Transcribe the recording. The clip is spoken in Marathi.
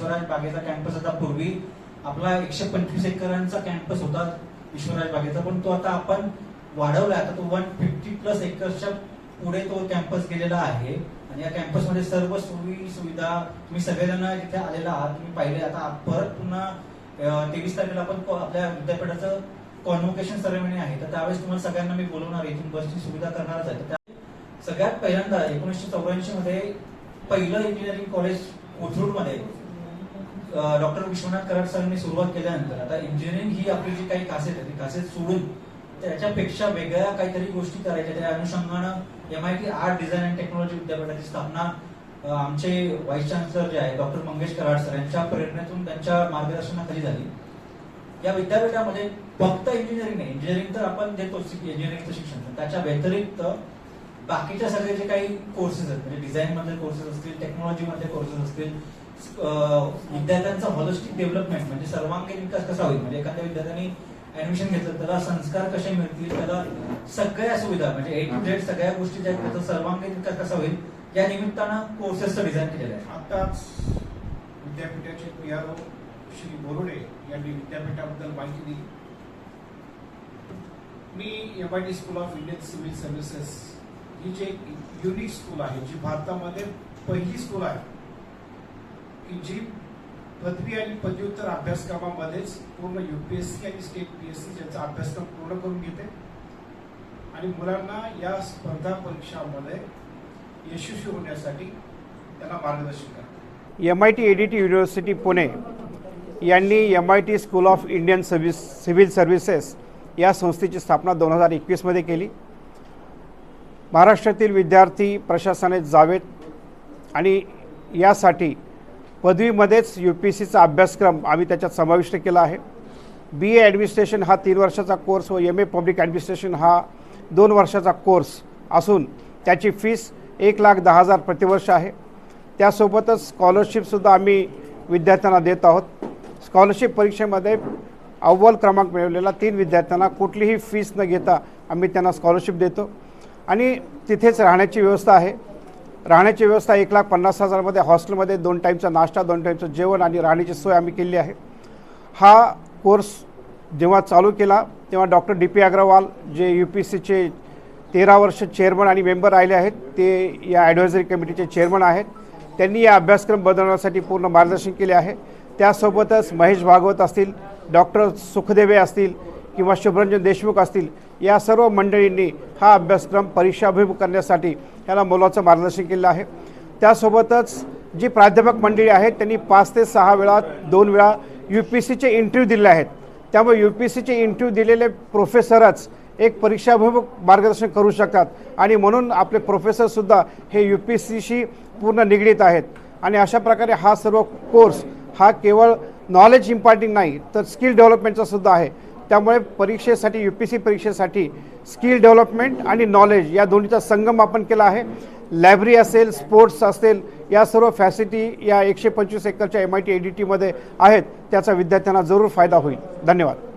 विश्वराज बागेचा कॅम्पस आता पूर्वी आपला एकशे पंचवीस एकरांचा कॅम्पस होता विश्वराज बागेचा. पण तो आता आपण वाढवला आता तो वन फिफ्टी प्लस एकरच्या पुढे तो कॅम्पस गेलेला आहे. आणि या कॅम्पसमध्ये सर्व सोयी सुविधा तुम्ही सगळेजण इथे आलेला आहात तुम्ही पाहिले. आता परत पुन्हा तेवीस तारखेला आपण आपल्या विद्यापीठाचं कॉन्व्होकेशन सेरेमनी आहे. तर त्यावेळेस तुम्हाला सगळ्यांना मी बोलवणार आहे. इथून बसची सुविधा करणारच आहे. सगळ्यात पहिल्यांदा एकोणीसशे चौऱ्याऐंशी मध्ये पहिलं इंजिनिअरिंग कॉलेज कोथरूडमध्ये डॉक्टर विश्वनाथ कराड सरांनी सुरुवात केल्यानंतर आता इंजिनिअरिंग ही आपली जी काही कासेत आहे ती कासेत सोडून त्याच्यापेक्षा वेगळ्या काहीतरी गोष्टी करायच्या त्या अनुषंगानं M I T art design and technology विद्यापीठाची स्थापना आमचे व्हाईस चान्सलर जे आहे डॉक्टर मंगेश कराड सर यांच्या प्रेरणेतून त्यांच्या मार्गदर्शनाखाली झाली. या विद्यापीठामध्ये फक्त इंजिनिअरिंग नाही इंजिनिअरिंग तर आपण देतो इंजिनिअरिंगचं शिक्षण त्याच्या व्यतिरिक्त बाकीच्या सगळे जे काही कोर्सेस आहेत म्हणजे डिझाईन मधले कोर्सेस असतील टेक्नॉलॉजी मधले कोर्सेस असतील विद्यार्थ्यांचा हॉलिस्टिक डेव्हलपमेंट म्हणजे सर्वांगीण विकास कसा होईल? म्हणजे एखाद्या विद्यार्थ्यांनी ऍडमिशन घेतलं त्याला संस्कार कसे मिळतील त्याला सगळ्या सुविधा म्हणजे ए टू झेड सगळ्या गोष्टी ज्या त्याचा सर्वांगीण विकास कसा होईल या निमित्तानं कोर्सेसचं डिझाईन केलेलं आहे. आताच विद्यापीठाचे P R O Shri Borude यांनी विद्यापीठाबद्दल माहिती दिली. मी M I T school of Indian civil services ही जी एक युनिक स्कूल आहे जी भारतामध्ये पहिली स्कूल आहे जी पदवी आणि पदव्युत्तर अभ्यासक्रमामध्येच पूर्ण युपीएससी आणि स्टेट पी एस सी यांचा अभ्यासक्रम पूर्ण करून घेते. आणि मुलांना या स्पर्धा परीक्षामध्ये यशस्वी होण्यासाठी त्यांना मार्गदर्शन करते. M I T A D T university Pune यांनी M I T school of Indian service civil services या संस्थेची स्थापना दोन हजार एकवीसमध्ये केली. महाराष्ट्रातील विद्यार्थी प्रशासनात जावेत आणि यासाठी पदवीमध्येच यू पी सीचा अभ्यासक्रम आम्ही त्याच्यात समाविष्ट केला आहे. बी ए ॲडमिनिस्ट्रेशन हा तीन वर्षाचा कोर्स व एम ए पब्लिक ॲडमिनिस्ट्रेशन हा दोन वर्षाचा कोर्स असून त्याची फीस एक लाख दहा हजार प्रतिवर्ष आहे. त्यासोबतच स्कॉलरशिपसुद्धा आम्ही विद्यार्थ्यांना देत आहोत. स्कॉलरशिप परीक्षेमध्ये अव्वल क्रमांक मिळवलेला तीन विद्यार्थ्यांना कुठलीही फीस न घेता आम्ही त्यांना स्कॉलरशिप देतो. आणि तिथेच राहण्याची व्यवस्था आहे. राहण्याची व्यवस्था एक लाख पन्नास हजारमध्ये हॉस्टेलमध्ये दोन टाईमचा नाश्ता दोन टाईमचं जेवण आणि राहण्याची सोय आम्ही केली आहे. हा कोर्स जेव्हा चालू केला तेव्हा डॉक्टर डी पी अग्रवाल जे यू पी सीचे तेरा वर्ष चेअरमन आणि मेंबर राहिले आहेत ते या ॲडवायझरी कमिटीचे चेअरमन आहेत. त्यांनी या अभ्यासक्रम बदलण्यासाठी पूर्ण मार्गदर्शन केले आहे. त्यासोबतच महेश भागवत असतील डॉक्टर सुखदेवे असतील किंवा शुभरंजन देशमुख असतील या सर्व मंडळींनी हा अभ्यासक्रम परीक्षाभिमुख करण्यासाठी याला मोलाचं मार्गदर्शन केलं आहे. त्यासोबतच जी प्राध्यापक मंडळी आहेत त्यांनी पाच ते सहा वेळा दोन वेळा यू पी सीचे इंटरव्ह्यू दिले आहेत. त्यामुळे यू पी सीचे इंटरव्ह्यू दिलेले प्रोफेसरच एक परीक्षाभिमुख मार्गदर्शन करू शकतात. आणि म्हणून आपले प्रोफेसरसुद्धा हे यू पी सीशी पूर्ण निगडीत आहेत. आणि अशा प्रकारे हा सर्व कोर्स हा केवळ नॉलेज इम्पार्टिंग नाही तर स्किल डेव्हलपमेंटचा सुद्धा आहे. त्यामुळे परीक्षेसाठी यू पी सी परीक्षेसाठी स्किल डेव्हलपमेंट आणि नॉलेज या दोन्हीचा संगम आपण केला आहे. लायब्ररी असेल स्पोर्ट्स असेल या सर्व फॅसिलिटी या एकशे पंचवीस एकरच्या M I T A D टीमध्ये आहेत. त्याचा विद्यार्थ्यांना जरूर फायदा होईल. धन्यवाद.